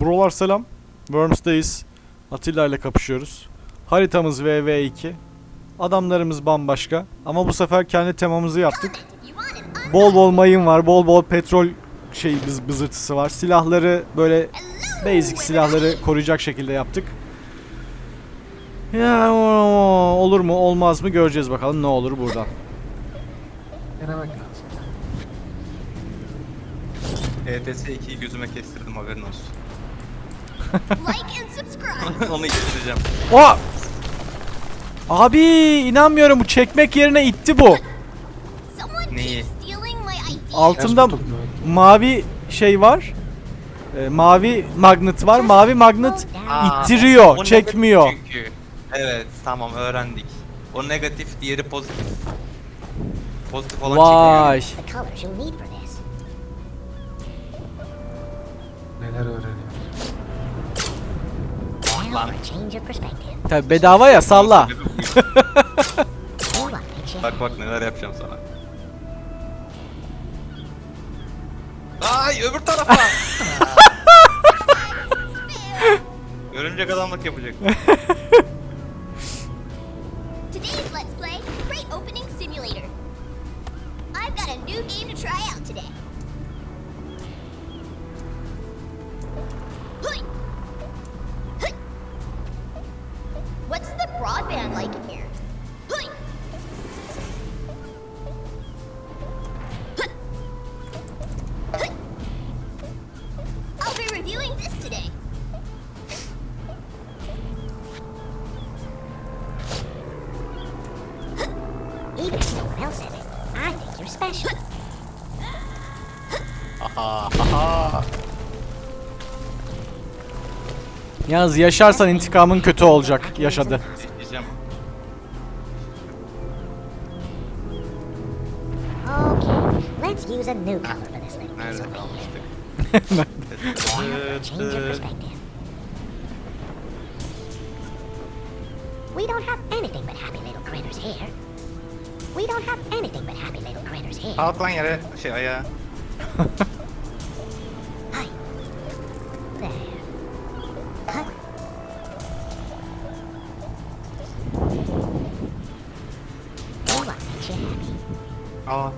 Brolar selam. Worms'dayız. Atilla ile kapışıyoruz. Haritamız VV2. Adamlarımız bambaşka. Ama bu sefer kendi temamızı yaptık. Bol bol mayın var. Bol bol petrol şey bız bızırtısı var. Silahları böyle basic silahları koruyacak şekilde yaptık. Ya olur mu olmaz mı göreceğiz bakalım ne olur buradan. Denemek lazım. ETS 2'yi gözüme kestirdim haberin olsun. Like and subscribe. Onu kestireceğim. O! Abi inanmıyorum bu çekmek yerine itti bu. Neyi? Altında mavi şey var. Ee, mavi magnet var. Mavi magnet Aa, ittiriyor, o negatif çekmiyor. Çünkü. Evet tamam öğrendik. O negatif diğeri pozitif. Pozitif olan Vay. For this. Neler öğreniyor. Lan. for a change of perspective. Tabi bedava ya salla. bak bak neler yapacağım sana. Ay öbür tarafa. Örümcek adamlık yapacak. Else says it, I think you're special. Aha aha. Yalnız yaşarsan intikamın kötü olacak. Yaşadı. Diyeceğim. Okay, let's use a new color for this little piece Nerede of paper. kalmıştık? Now for a change of perspective. We don't have anything but happy little critters here. We don't have anything but happy little critters here. Kalk lan yere şey ayağa. Hi. There. Huh? One makes you happy. Aa.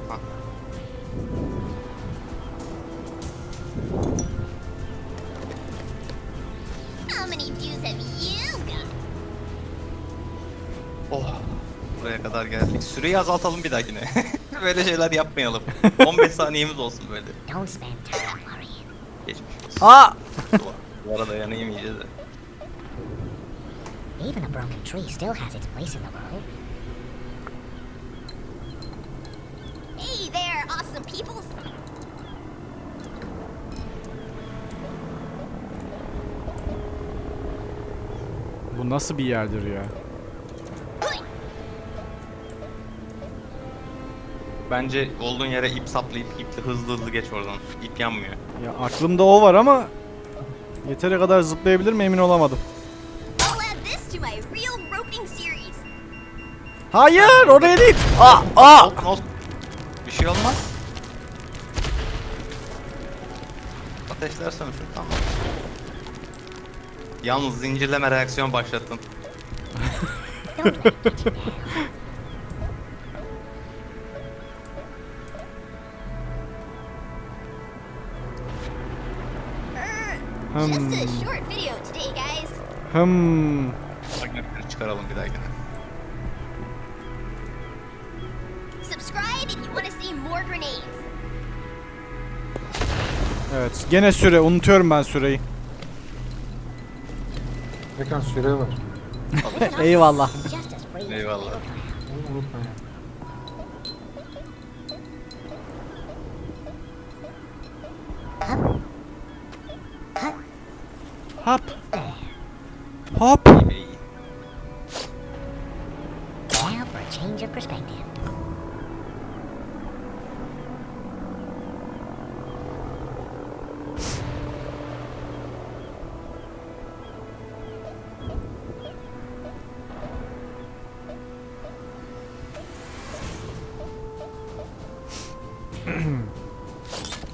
Kadar geldik. Süreyi azaltalım bir dahakine. böyle şeyler yapmayalım. 15 saniyemiz olsun böyle. Don't spend time worrying. Geçmiş olsun. Aa! Bu arada yanayım iyice de. Even a broken tree still has its place in the world. Hey there, awesome peoples! Bu nasıl bir yerdir ya? Bence olduğun yere ip saplayıp iple hızlı hızlı geç oradan. İp yanmıyor. Ya aklımda o var ama yeteri kadar zıplayabilir mi emin olamadım. Hayır oraya değil. Aa, aa. Olsun olsun. Bir şey olmaz. Ateşler sönsün tamam. Yalnız zincirleme reaksiyon başlattın. Hmm. short video today, guys. Hmm. Magnetleri çıkaralım bir dahakine. Subscribe if you want to see more grenades. Evet gene süre unutuyorum ben süreyi. Ekran süre var. Eyvallah. Eyvallah. unutma ya. Hop. Hop. İyi. Now for a change of perspective.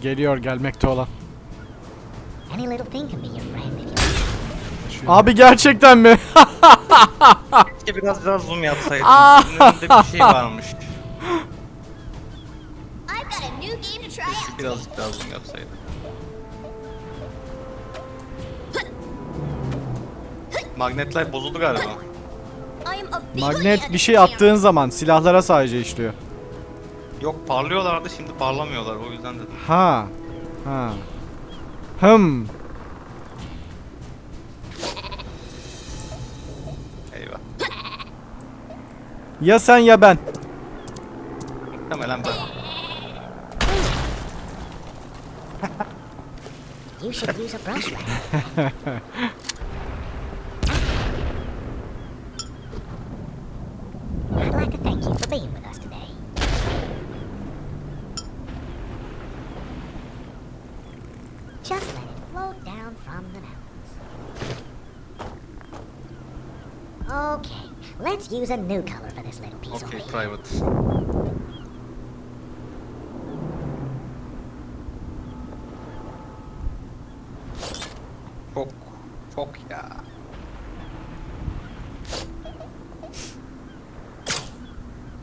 Geliyor gelmekte olan. tiny little thing can be Abi gerçekten mi? Keşke biraz daha zoom yapsaydım. Bunun önünde bir şey varmış. I've got a new game to try out. Birazcık daha zoom yapsaydım. Magnetler bozuldu galiba. Magnet bir şey attığın zaman silahlara sadece işliyor. Yok parlıyorlardı şimdi parlamıyorlar o yüzden dedim. Ha. Ha. Hım. Ya sen ya ben. Muhtemelen ben. You should use a brush rather. I'd like to thank you for being with us today. Just let it float down from the mountains. Okay, let's use a new color private. Çok çok ya.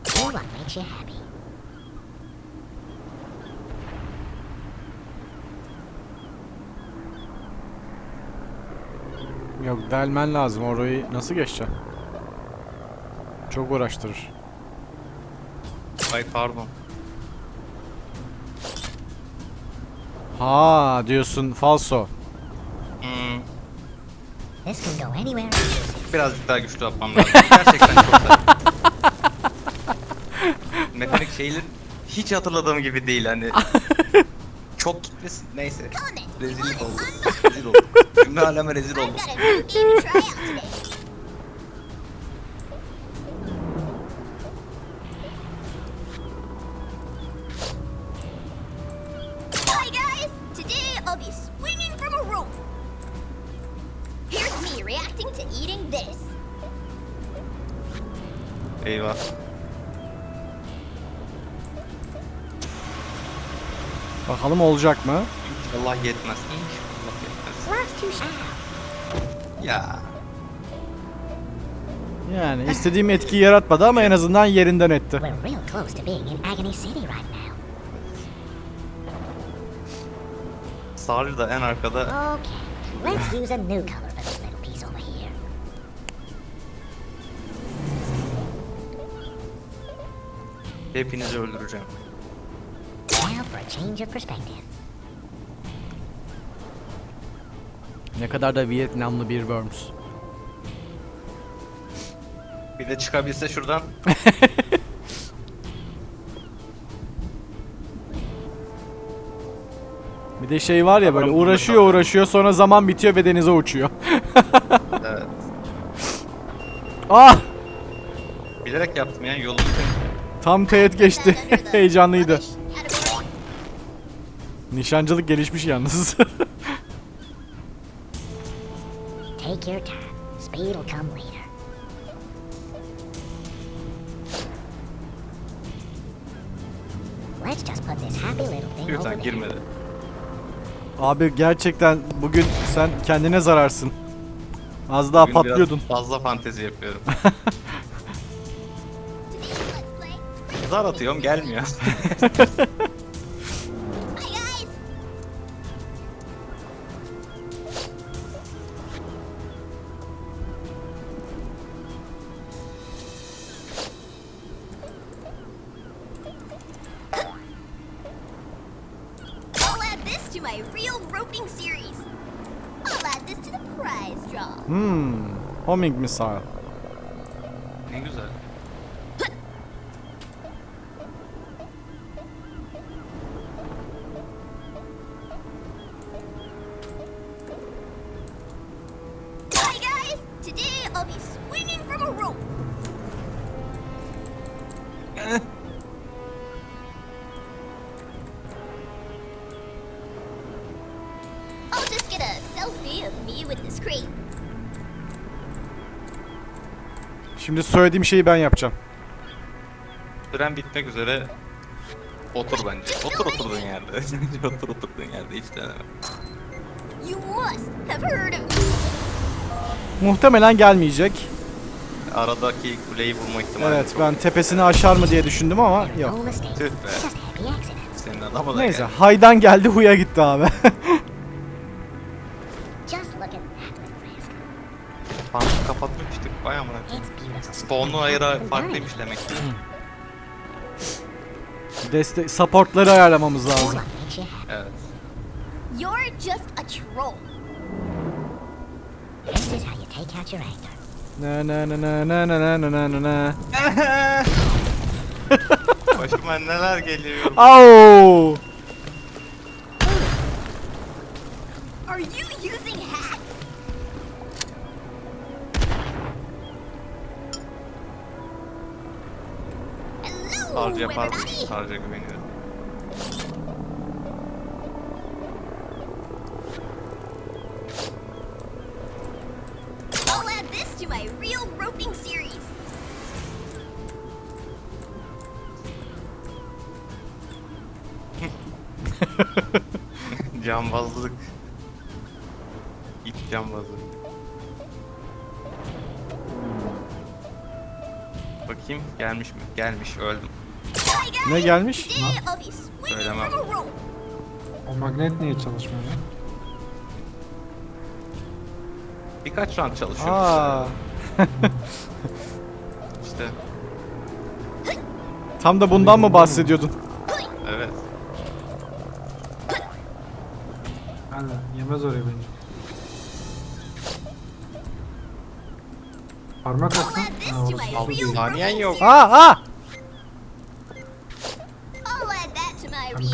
Do what makes you happy. Yok delmen lazım orayı nasıl geçeceğim? Çok uğraştırır. Ay pardon. Ha diyorsun falso. Hmm, This can go anywhere I use it. birazcık daha güçlü yapmam lazım. Gerçekten çok da. Mekanik şeyler hiç hatırladığım gibi değil hani. çok gitmesin neyse. Rezillik oldu. Rezil olduk. Cümle aleme rezil I've olduk. got a new game to try out today. Bakalım olacak mı? İnşallah yetmez. İnşallah yetmez. Ya. Yani istediğim etkiyi yaratmadı ama en azından yerinden etti. Sarı da en arkada. Okay, let's use a new color for this little piece over here. Hepinizi öldüreceğim. For a change of perspective. Ne kadar da Vietnamlı bir Worms. Bir de çıkabilse şuradan. Bir de şey var ya böyle uğraşıyor uğraşıyor sonra zaman bitiyor ve denize uçuyor. Evet. ah! Bilerek yaptım ya yolu. Tam teğet geçti. Heyecanlıydı. Nişancılık gelişmiş yalnız. Take your time. Speed will come later. Let's just put this happy little thing over Lütfen girmedi. Abi gerçekten bugün sen kendine zararsın. Az daha Bugün biraz patlıyordun. Fazla fantezi yapıyorum. Zar atıyorum gelmiyor. Homing missile. ne güzel. Hi guys! Today I'll be swinging from a rope. Şimdi söylediğim şeyi ben yapacağım. Süren bitmek üzere. Otur bence. Otur oturduğun yerde. otur oturduğun yerde hiç deneme. You must have heard of me. Muhtemelen gelmeyecek. Aradaki kuleyi vurma ihtimali Evet çok. ben tepesini aşar mı diye düşündüm ama yok. Tüh be. Senin adamı da Neyse geldi. haydan geldi huya gitti abi. Spawn'lu ayıra farklıymış demek ki. Destek supportları ayarlamamız lazım. Evet. You're just a troll. This is how you take out your anger. Ne ne ne ne ne ne ne ne ne ne. Başıma neler geliyor. Au! Are you using hack? To my real roping series. Cambazlık. İp cambazlık. Bakayım gelmiş mi? Gelmiş öldüm. Ne gelmiş? Söylemem. O magnet niye çalışmıyor lan? Birkaç round çalışıyoruz. Aa, İşte tam da bundan mı bahsediyordun? evet. Aynen yemez oraya bence. Parmak atsan. Ha, orası. Saniyen yok. Aa aa! Ah, ah!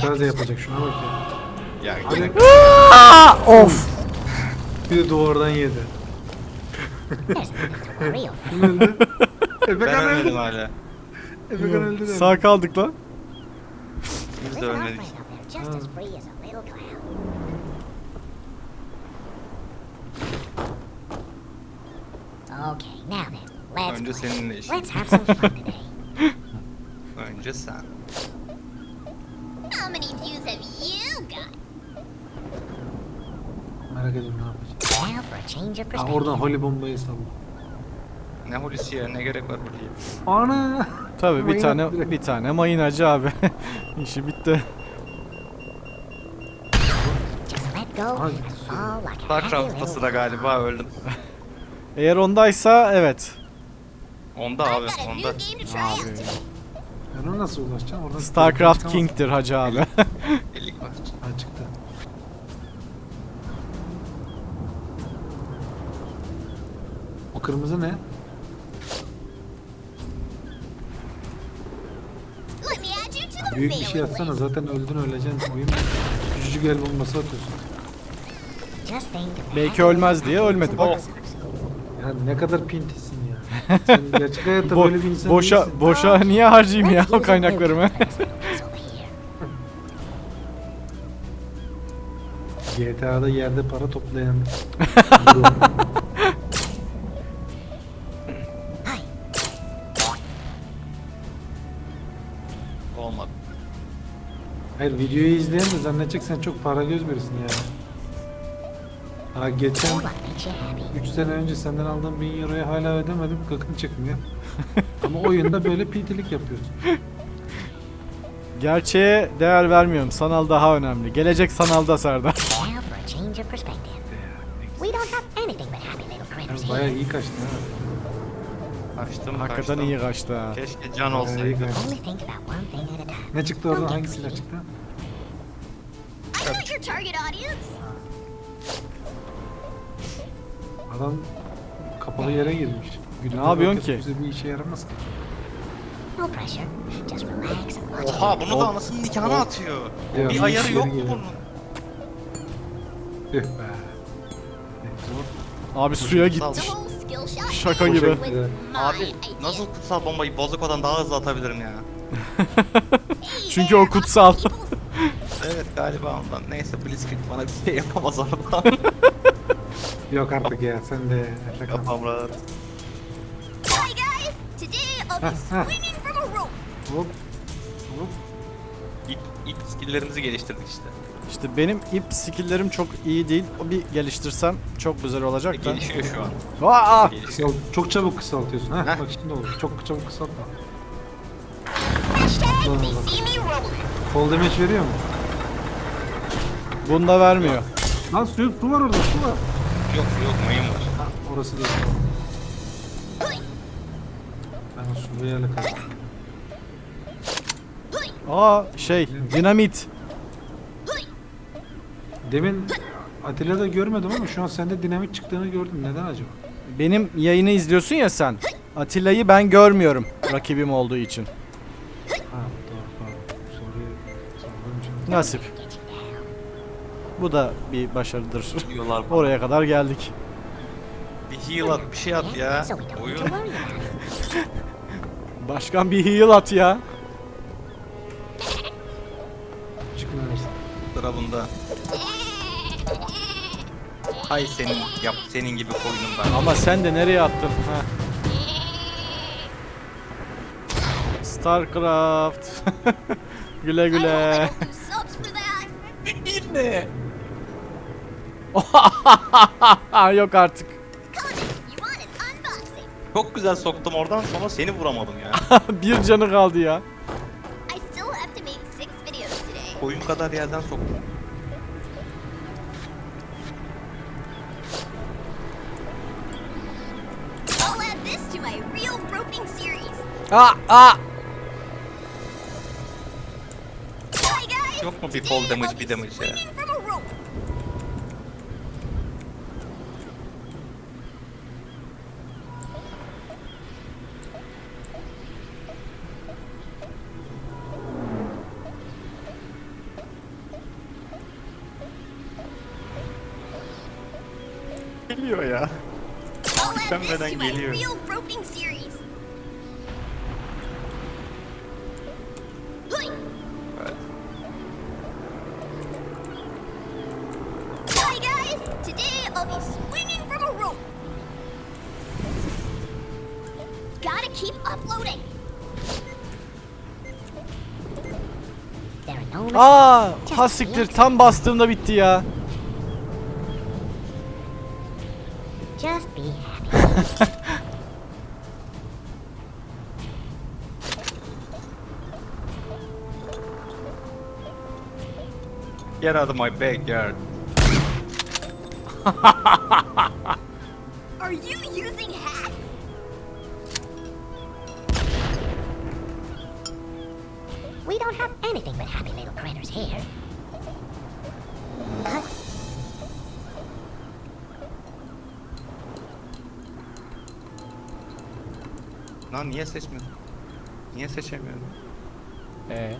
Reaction. yapacak şuna bak ya. Ya Hadi. gene Aa! Of! Bir de duvardan yedi. There's nothing to worry. Kim öldü? ben Efekan ölmedim öldü. hala. Efekan öldü de. Sağ kaldık lan. Biz de ölmedik. right up there, just as free as a little cloud. Okay, now then, let's Önce play. seninle işim. Let's have some fun today. Önce sen. How many views have you got? Merak ediyorum ne yapacak. Now for a change of Ha perspective. oradan holy bombayı salla. Ne Hulusi ya ne gerek var buraya? Ana! Tabii bir Mayın tane direkt. bir tane mayınacı abi. İşi bitti. Just let go Aha, and gitti su. fall like a happy Starcraft little pası da galiba öldüm. Eğer ondaysa evet. Onda I've abi got a new onda. game to try out Abi. today. Ben ona nasıl ulaşacağım? Oradan Starcraft. King'tir hacı abi. Elik var. Ha çıktı. O kırmızı ne? Let me add you to the Büyük bir şey mailing atsana list. zaten öldün öleceksin. Oyun küçücük el bombası atıyorsun. Just think Belki ölmez diye ölmedi, bak. life. Ya ne kadar pintisin gerçek hayatta Bo- böyle bir insan boşa değilsin. boşa niye harcayayım ya o kaynaklarımı? GTA'da yerde para toplayan. Olmadı. Hayır videoyu izleyen de zannedecek sen çok para göz birisin yani. Ha geçen What makes you happy? 3 sene önce senden aldığım 1000 euroyu hala ödemedim gıkın çıkmıyor. Ama oyunda böyle pintilik yapıyorsun. Gerçeğe değer vermiyorum. Sanal daha önemli. Gelecek sanalda Serdar. Now for a change of perspective. We don't have anything but happy little critters Sen bayağı here. iyi kaçtın ha. Kaçtım Hakikaten kaçtım. iyi kaçtı ha. Keşke can Bayağı iyi olsaydı. kaçtın. Only think about one thing at a time. Ne çıktı oradan hangi silah çıktı? I know your target audience. Adam kapalı yere girmiş. Güdümlü yapıyorsun roket ki? Bize bir işe yaramaz ki. No pressure. Just relax and watch it. Oha bunu da anasının nikahına atıyor. Ya, Bir ayarı yok mu geliyor. bunun? Tüh be. Abi suya skill shot Şaka gibi. my Abi idea. nasıl kutsal bombayı bozukodan daha hızlı atabilirim ya? Çünkü o kutsal. Evet galiba ondan. Neyse Blitzkrieg bana bir şey yapamaz oradan. Yok artık ya sen de. Kafam rahat. Hi guys. Today I'll be Ha, ha. swinging from a rope. Hop. Hop. İp. ilk skilllerimizi geliştirdik işte. İşte benim ip skill'lerim çok iyi değil. O bir geliştirsem çok güzel olacak da. Gelişiyor şu an. Aa! Gelişiyor. Çok çabuk kısaltıyorsun. Heh. bak şimdi olur. Çok çabuk kısaltma. Hashtag Bana they bak. see me rolling. Fall damage veriyor mu? Bunda vermiyor. Lan su, su var orada su var. Yok yok mayın var. Ha, orası değil. Ben o su yerle. Aa şey dinamit. Demin Atilla'da görmedim ama şu an sende dinamit çıktığını gördüm. Neden acaba? Benim yayını izliyorsun ya sen. Atilla'yı ben görmüyorum rakibim olduğu için. Ha doğru pardon. Soruyu sallamışım. Nasip. Bu da bir başarıdır. Diyorlar bana. Oraya kadar geldik. Bir heal at bir şey at ya. Oyun. Başkan bir heal at ya. Çıkmıyorsun. Sıra bunda. Hay senin yap senin gibi koydum ben. Ama sen de nereye attın? Ha. Starcraft. güle güle. Bir ne? Yok artık. Çok güzel soktum oradan sonra seni vuramadım ya. bir canı kaldı ya. I still have to make six videos today. Oyun kadar yerden soktum. Aa, aa. Yok mu bir fall damage, bir damage ya? There are no Aa, ha siktir. Tam bastığımda bitti ya. Get out of my backyard. Are you using hacks? We don't have anything but happy little critters here. Huh? Lan niye seçmiyorsun? Niye seçemiyorum? Ee,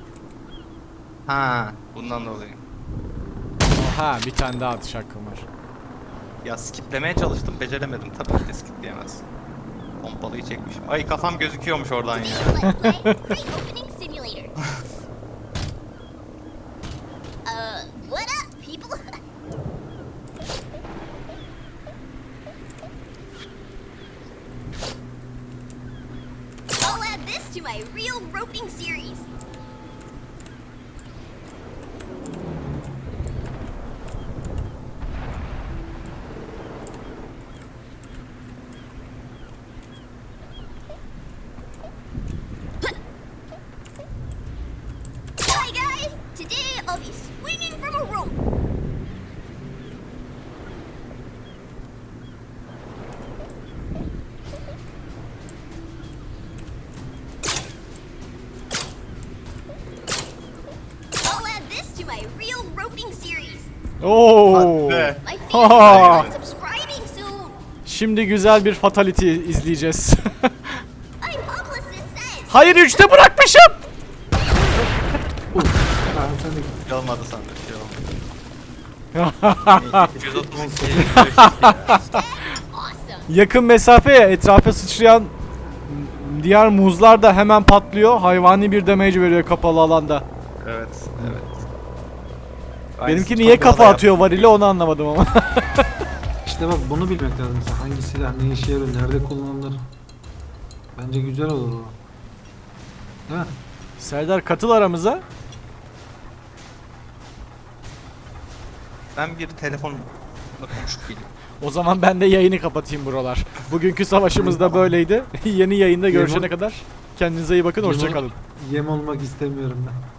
Ha, bundan dolayı. Ha bir tane daha atış hakkım var. Ya skiplemeye çalıştım, beceremedim. Tabii ki de skipleyemez. Pompalıyı çekmişim. Ay kafam gözüküyormuş oradan ya. Let's play Crate Opening Simulator. uh, what up, people? I'll add this to my real roping series. Hi guys! Today I'll be swinging from a rope. I'll add this to my real roping series. Oo. Be. My fans Ha. are subscribing soon. Şimdi güzel bir fatality izleyeceğiz. I'm publicist says. Hayır üçte bırakmışım. Uh, ha, sen de Bir şey olmadı bir şey olmadı. 132 Awesome. Yakın mesafeye etrafa sıçrayan diğer muzlar da hemen patlıyor. Hayvani bir damage veriyor kapalı alanda. Evet, evet. Benimki niye kafa atıyor varile onu anlamadım ama. İşte bak bunu bilmek lazım. Mesela hangi silah ne işe yarıyor, nerede kullanılır. Bence güzel olur o. Değil mi? Serdar katıl aramıza. Ben bir telefonla konuşup geleyim. O zaman ben de yayını kapatayım buralar. Bugünkü savaşımız da böyleydi. Yeni yayında görüşene kadar kendinize iyi bakın. Hoşçakalın. Yem olmak istemiyorum ben.